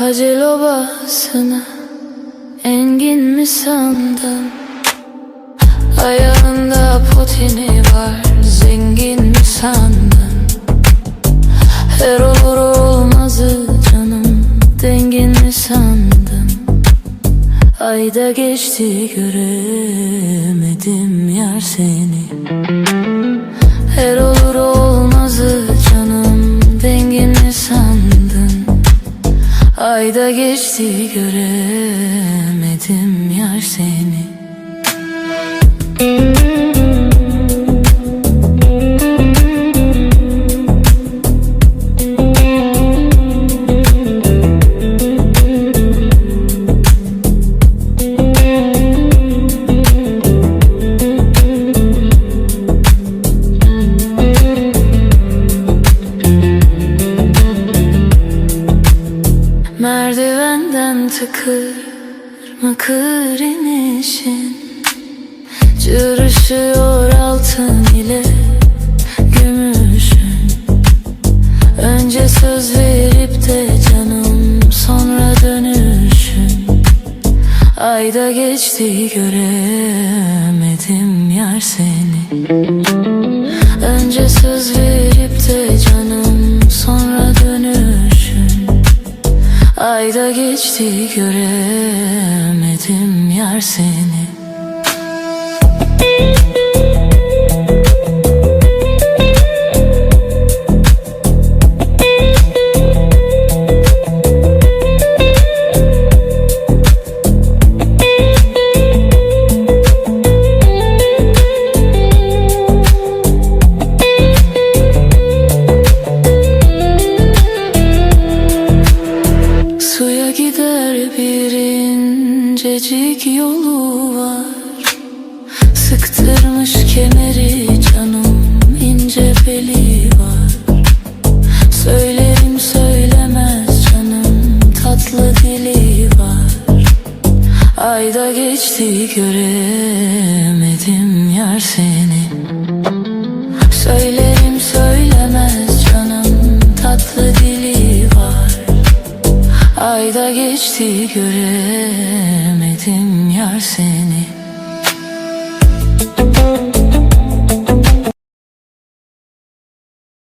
Hacel obasını engin mi sandın? Ayağında potini var zengin mi sandın? Her olur olmazı canım dengin mi sandın? Ayda geçti göremedim yar seni Ayda geçti göremedim yar seni Merdivenden tıkır mıkır inişin Cırışıyor altın ile gümüşün. Önce söz verip de canım sonra dönüşün. Ayda geçti göremedim yar seni Ayda geçti göremedim yar seni gider bir incecik yolu var. Sıktırmış kemeri canım ince beli var. Söylerim söylemez canım tatlı dili var. Ayda geçti göremedim yar seni. Söylerim söylemez canım tatlı dili Ayda geçti göremedim yar seni